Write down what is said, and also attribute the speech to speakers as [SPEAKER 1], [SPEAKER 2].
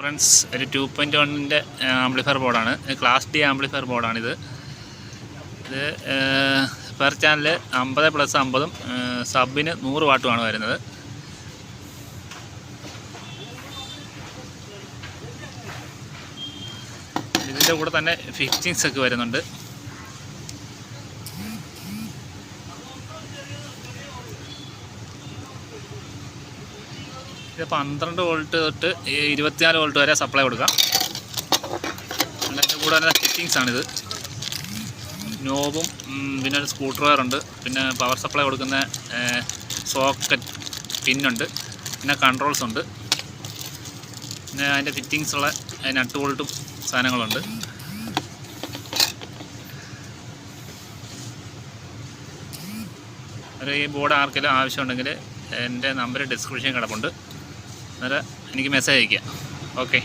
[SPEAKER 1] Friends ഒരു two point വണ്ണിന്റെ amplifier ബോർഡാണ് ക്ലാസ് ഡി ആംപ്ലിഫയർ ബോർഡാണിത് ഇത് പെർ ചാനൽ അമ്പത് പ്ലസ് അമ്പതും സബിന് നൂറ് വാട്ടുമാണ് വരുന്നത്. ഇതിന്റെ കൂടെ തന്നെ ഫിക്സിങ്സ് ഒക്കെ വരുന്നുണ്ട്. ഇത് പന്ത്രണ്ട് വോൾട്ട് തൊട്ട് ഇരുപത്തിനാല് വോൾട്ട് വരെ സപ്ലൈ കൊടുക്കാം. അതിന്റെ കൂടെ തന്നെ ഫിറ്റിങ്സ് ആണിത്. നോബും പിന്നെ ഒരു സ്ക്രൂ ഡ്രൈവർ ഉണ്ട്. പിന്നെ പവർ സപ്ലൈ കൊടുക്കുന്ന സോക്കറ്റ് പിന്നുണ്ട് പിന്നെ കൺട്രോൾസ് ഉണ്ട്. പിന്നെ അതിന്റെ ഫിറ്റിങ്സ് ഉള്ള നട്ട് ബോൾട്ടും സാധനങ്ങളുണ്ട്. ഒരു ഈ ബോർഡ് ആർക്കെങ്കിലും ആവശ്യമുണ്ടെങ്കിൽ എന്റെ നമ്പർ ഡിസ്ക്രിപ്ഷൻ കിടപ്പുണ്ട്. അന്നേരം എനിക്ക് മെസ്സേജ് അയക്കുക ഓക്കെ